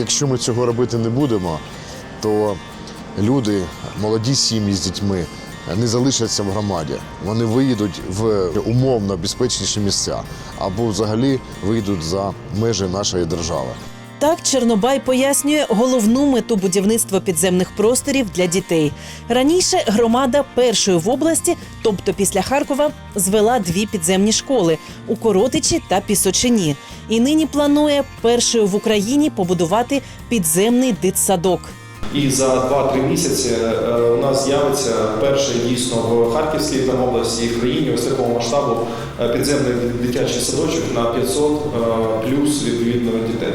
якщо ми цього робити не будемо, то люди, молоді сім'ї з дітьми не залишаться в громаді. Вони виїдуть в умовно безпечніші місця або взагалі вийдуть за межі нашої держави. Так Чорнобай пояснює головну мету будівництва підземних просторів для дітей. Раніше громада першої в області, тобто після Харкова, звела дві підземні школи у Коротичі та Пісочині. І нині планує першою в Україні побудувати підземний дитсадок. І за 2-3 місяці е, у нас з'явиться перший дійсно в Харківській там області і в країні ось такого масштабу е, підземний дитячий садочок на 500 е, плюс відповідно дітей.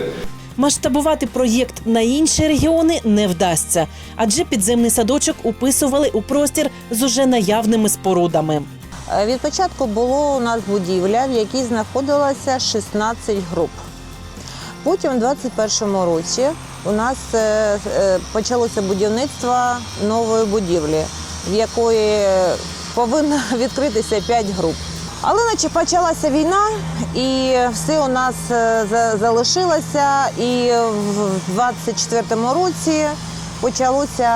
Масштабувати проєкт на інші регіони не вдасться, адже підземний садочок уписували у простір з уже наявними спорудами. Е, Від початку було у нас будівля, в якій знаходилося 16 груп. Потім, у 2021 році, у нас е, е, почалося будівництво нової будівлі, в якої повинно відкритися 5 груп. Але наче почалася війна, і все у нас е, за- залишилося. І в 24-му році почалося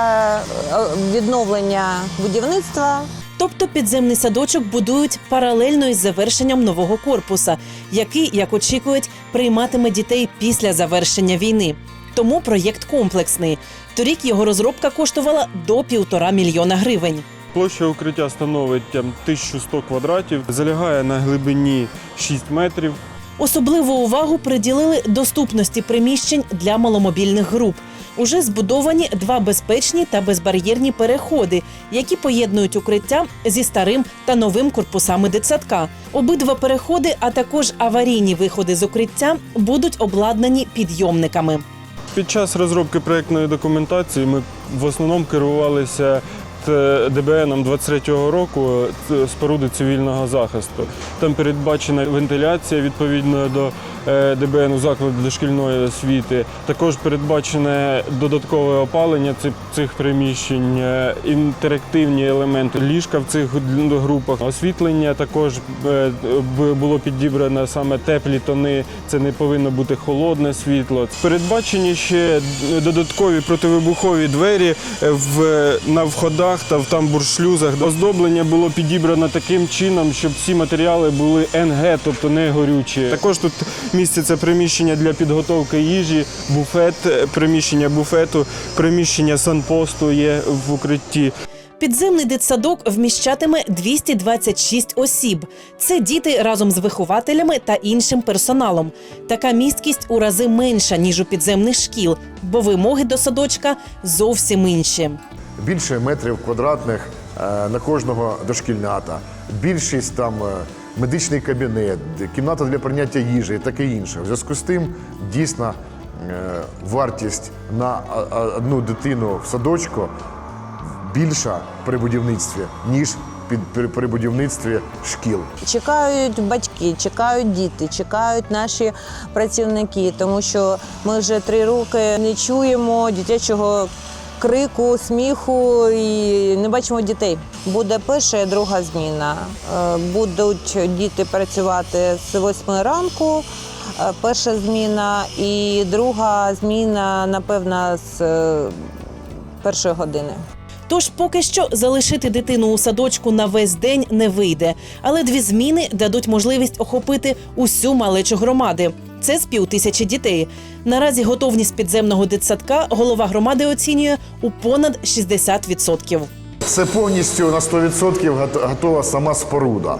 е, відновлення будівництва. Тобто підземний садочок будують паралельно із завершенням нового корпуса, який, як очікують, прийматиме дітей після завершення війни. Тому проєкт комплексний. Торік його розробка коштувала до півтора мільйона гривень. Площа укриття становить 1100 квадратів, залягає на глибині 6 метрів. Особливу увагу приділили доступності приміщень для маломобільних груп. Уже збудовані два безпечні та безбар'єрні переходи, які поєднують укриття зі старим та новим корпусами дитсадка. Обидва переходи, а також аварійні виходи з укриття будуть обладнані підйомниками. Під час розробки проєктної документації ми в основному керувалися ДБНом 23-го року т- споруди цивільного захисту. Там передбачена вентиляція відповідно до е, ДБН закладу дошкільної освіти. Також передбачене додаткове опалення цих, цих приміщень, е, інтерактивні елементи ліжка в цих групах. Освітлення також е, було підібрано саме теплі тони. Це не повинно бути холодне світло. Передбачені ще додаткові противибухові двері е, в, на входах та в тамбуршлюзах. Оздоблення було підібрано таким чином, щоб всі матеріали були НГ, тобто не горючі. Також тут міститься приміщення для підготовки їжі, буфет, е, приміщення буфету, приміщення санпосту є в укритті. Підземний дитсадок вміщатиме 226 осіб. Це діти разом з вихователями та іншим персоналом. Така місткість у рази менша ніж у підземних шкіл, бо вимоги до садочка зовсім інші. більше метрів квадратних е, на кожного дошкільнята, більшість там е, медичний кабінет, кімната для прийняття їжі і таке інше. В зв'язку з тим дійсно вартість на одну дитину в садочку більша при будівництві, ніж при- будівництві шкіл. Чекають батьки, чекають діти, чекають наші працівники, тому що ми вже три роки не чуємо дитячого крику, сміху і не бачимо дітей. Буде перша і друга зміна. Е, Будуть діти працювати з 8 ранку. Е, Перша зміна і друга зміна, напевно, з е, першої години. Тож поки що залишити дитину у садочку на весь день не вийде, але дві зміни дадуть можливість охопити усю малечу громади. Це з півтисячі дітей. Наразі готовність підземного дитсадка голова громади оцінює у понад 60%. Це повністю на 100% гот- готова сама споруда.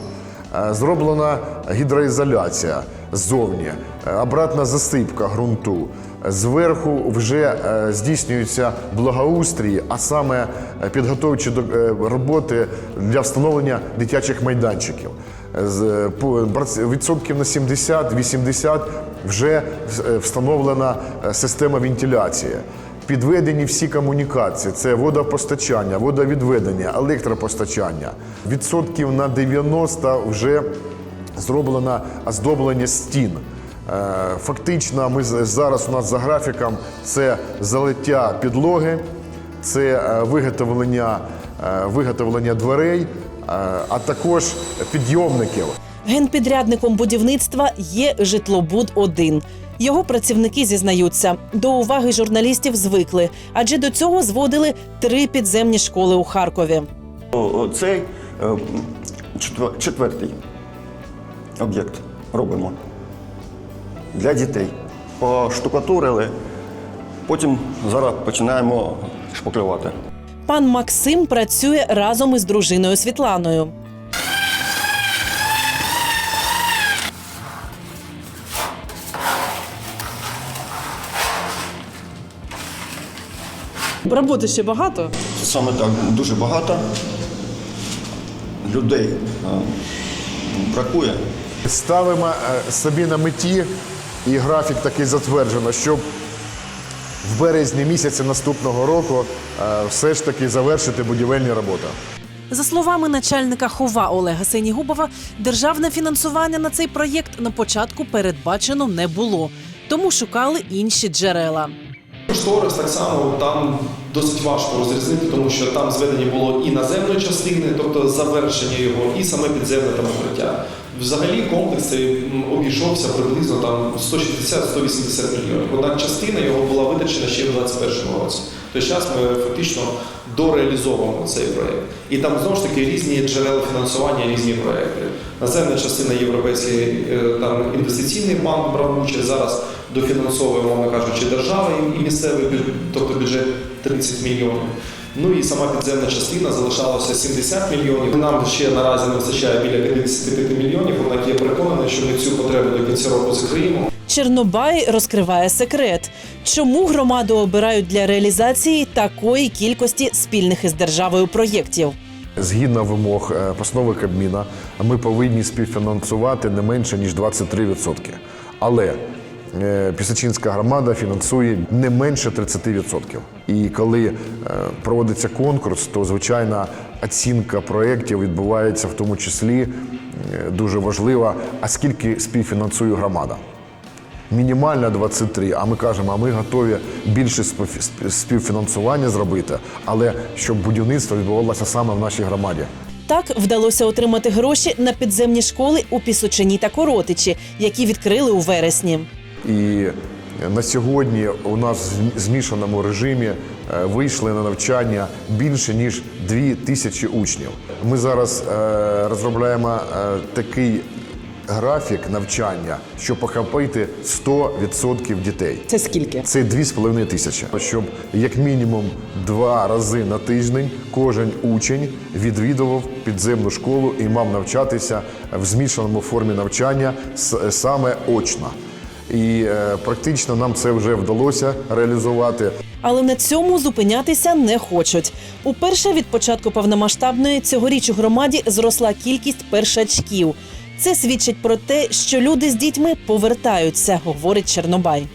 Е, Зроблена гідроізоляція ззовні, е, обратна засипка ґрунту. Зверху вже е, здійснюється благоустрій, а саме підготовчі до- роботи для встановлення дитячих майданчиків. З- Відсотків на 70-80 вже встановлена система вентиляції. Підведені всі комунікації: це водопостачання, водовідведення, електропостачання. Відсотків на 90 вже зроблено оздоблення стін. Е, Фактично, ми зараз у нас за графіком це залиття підлоги, це е, виготовлення, е, виготовлення дверей, а також підйомників. Генпідрядником будівництва є житлобуд 1 Його працівники зізнаються, до уваги журналістів звикли, адже до цього зводили три підземні школи у Харкові. Цей е, четвертий об'єкт робимо для дітей. Поштукатурили, потім зараз починаємо шпаклювати. Пан Максим працює разом із дружиною Світланою. Роботи ще багато. Саме так дуже багато людей е, бракує. Ставимо е, собі на меті, і графік такий затверджено, щоб в березні місяці наступного року е, все ж таки завершити будівельні роботи. За словами начальника хова Олега Сенігубова, державне фінансування на цей проєкт на початку передбачено не було, тому шукали інші джерела. Кошторис так само там досить важко розрізнити, тому що там зведення було і наземної частини, тобто завершення його, і саме підземне там укриття. Взагалі комплекс цей обійшовся приблизно там 160-180 мільйонів. Однак частина його була витрачена ще в 2021 році. Тобто зараз ми фактично дореалізовуємо цей проєкт. І там знову ж таки різні джерела фінансування, різні проєкти. Наземна частина європейський е, там інвестиційний банк брав участь зараз дофінансовує, мовно кажучи, держава і- місцевий бюджет, тобто бюджет 30 мільйонів. Ну і сама підземна частина залишалося 70 мільйонів. Нам ще наразі не вистачає біля 55 мільйонів. Однак я переконаний, що ми цю потребу до кінця року закриємо. Чернобай розкриває секрет, чому громаду обирають для реалізації такої кількості спільних із державою проєктів. Згідно вимог е, постанови Кабміна, ми повинні співфінансувати не менше ніж 23%. Але е, Пісочинська громада фінансує не менше 30%. І коли е, проводиться конкурс, то звичайно оцінка проєктів відбувається в тому числі е, дуже важлива, а скільки співфінансує громада. Мінімальна 23, а ми кажемо, а ми готові більше спів- спів- співфінансування зробити, але щоб будівництво відбувалося саме в нашій громаді. Так вдалося отримати гроші на підземні школи у Пісочині та Коротичі, які відкрили у вересні. І на сьогодні у нас в змішаному режимі е, вийшли на навчання більше ніж дві тисячі учнів. Ми зараз е, розробляємо е, такий графік навчання, щоб охопити 100% дітей. Це скільки? Це 2,5 тисячі. Щоб як мінімум два рази на тиждень кожен учень відвідував підземну школу і мав навчатися в змішаному формі навчання саме очно. І е, практично нам це вже вдалося реалізувати. Але на цьому зупинятися не хочуть. Уперше від початку повномасштабної цьогоріч у громаді зросла кількість першачків. Це свідчить про те, що люди з дітьми повертаються, говорить Чернобай.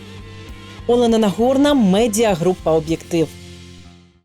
Олена Нагорна, медіагрупа Об'єктив.